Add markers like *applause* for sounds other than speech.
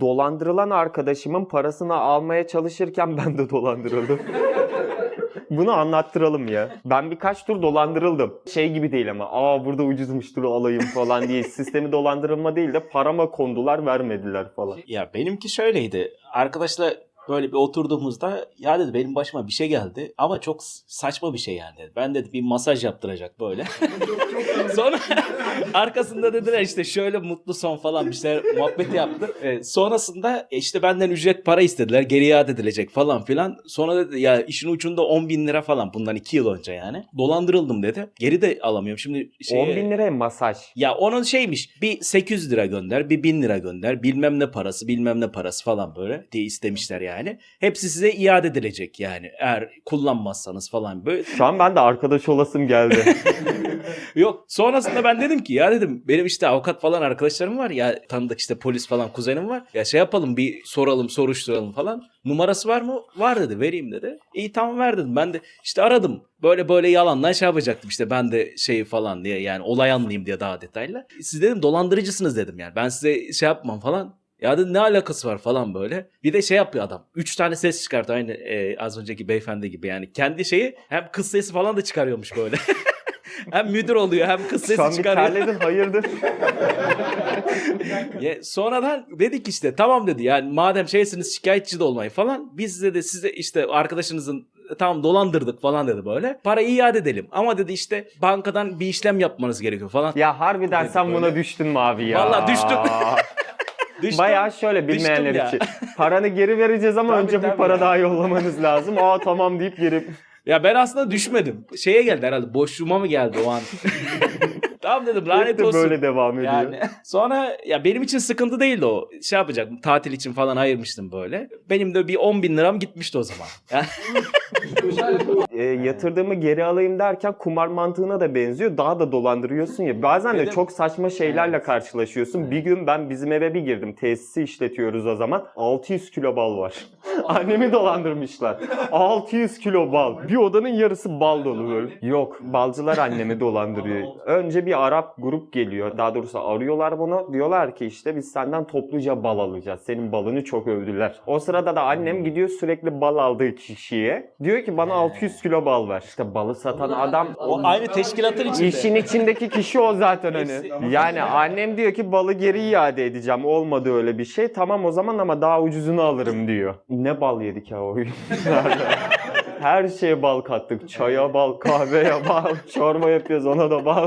Dolandırılan arkadaşımın parasını almaya çalışırken ben de dolandırıldım. *laughs* Bunu anlattıralım ya. Ben birkaç tur dolandırıldım. Şey gibi değil ama aa burada ucuzmuştur alayım falan diye sistemi dolandırılma değil de parama kondular vermediler falan. Ya benimki şöyleydi. Arkadaşla böyle bir oturduğumuzda ya dedi benim başıma bir şey geldi ama çok saçma bir şey yani dedi. Ben dedi bir masaj yaptıracak böyle. *laughs* Sonra *laughs* arkasında dediler işte şöyle mutlu son falan bir şeyler muhabbeti yaptı. E, sonrasında e, işte benden ücret para istediler geri iade edilecek falan filan. Sonra dedi ya işin ucunda 10 bin lira falan bundan 2 yıl önce yani. Dolandırıldım dedi. Geri de alamıyorum. Şimdi şey, 10 bin liraya masaj. ya onun şeymiş bir 800 lira gönder bir 1000 lira gönder bilmem ne parası bilmem ne parası falan böyle diye istemişler yani. Hepsi size iade edilecek yani eğer kullanmazsanız falan böyle. Şu an ben de arkadaş olasım geldi. *laughs* Yok sonrasında ben dedim ki ya dedim benim işte avukat falan arkadaşlarım var ya tanıdık işte polis falan kuzenim var. Ya şey yapalım bir soralım soruşturalım falan. Numarası var mı? Var dedi vereyim dedi. İyi tamam ver dedim. Ben de işte aradım. Böyle böyle yalandan şey yapacaktım işte ben de şey falan diye yani olay anlayayım diye daha detaylı. Siz dedim dolandırıcısınız dedim yani. Ben size şey yapmam falan. Ya dedim ne alakası var falan böyle. Bir de şey yapıyor adam. Üç tane ses çıkartıyor aynı e, az önceki beyefendi gibi yani. Kendi şeyi hem kız sesi falan da çıkarıyormuş böyle. *laughs* hem müdür oluyor hem kız Şu an sesi bir çıkarıyor. terledin hayırdır? *laughs* Ya sonradan dedik işte tamam dedi yani madem şeysiniz şikayetçi de olmayın falan. Biz dedi size işte arkadaşınızın tamam dolandırdık falan dedi böyle. Parayı iade edelim. Ama dedi işte bankadan bir işlem yapmanız gerekiyor falan. Ya harbiden sen buna düştün mü abi ya? Vallahi düştüm. *laughs* Düştüm. Bayağı şöyle bilmeyenler için. Paranı geri vereceğiz ama Tabii, önce bir tabii para ya. daha yollamanız lazım. Aa tamam deyip geri. Ya ben aslında düşmedim. Şeye geldi herhalde boşluğuma mı geldi o an? *laughs* tamam dedim lanet Hep de olsun. böyle devam ediyor. Yani *laughs* sonra ya benim için sıkıntı değildi o. Şey yapacaktım tatil için falan ayırmıştım böyle. Benim de bir 10 bin liram gitmişti o zaman. *laughs* Yani E, yatırdığımı geri alayım derken kumar mantığına da benziyor. Daha da dolandırıyorsun ya. Bazen de çok saçma şeylerle karşılaşıyorsun. Bir gün ben bizim eve bir girdim. Tesisi işletiyoruz o zaman. 600 kilo bal var. Annemi dolandırmışlar. 600 kilo bal. Bir odanın yarısı bal dolu böyle. Yok. Balcılar annemi dolandırıyor. Önce bir Arap grup geliyor. Daha doğrusu arıyorlar bunu. Diyorlar ki işte biz senden topluca bal alacağız. Senin balını çok övdüler. O sırada da annem gidiyor sürekli bal aldığı kişiye. Diyor ki bana 600 kilo bal ver. İşte balı satan adam o aynı teşkilatın içinde. İşin içindeki kişi o zaten hani. Yani annem diyor ki balı geri iade edeceğim. Olmadı öyle bir şey. Tamam o zaman ama daha ucuzunu alırım diyor. Ne bal yedik ya o günlerde. Her şeye bal kattık. Çaya bal, kahveye bal, çorba yapıyoruz ona da bal.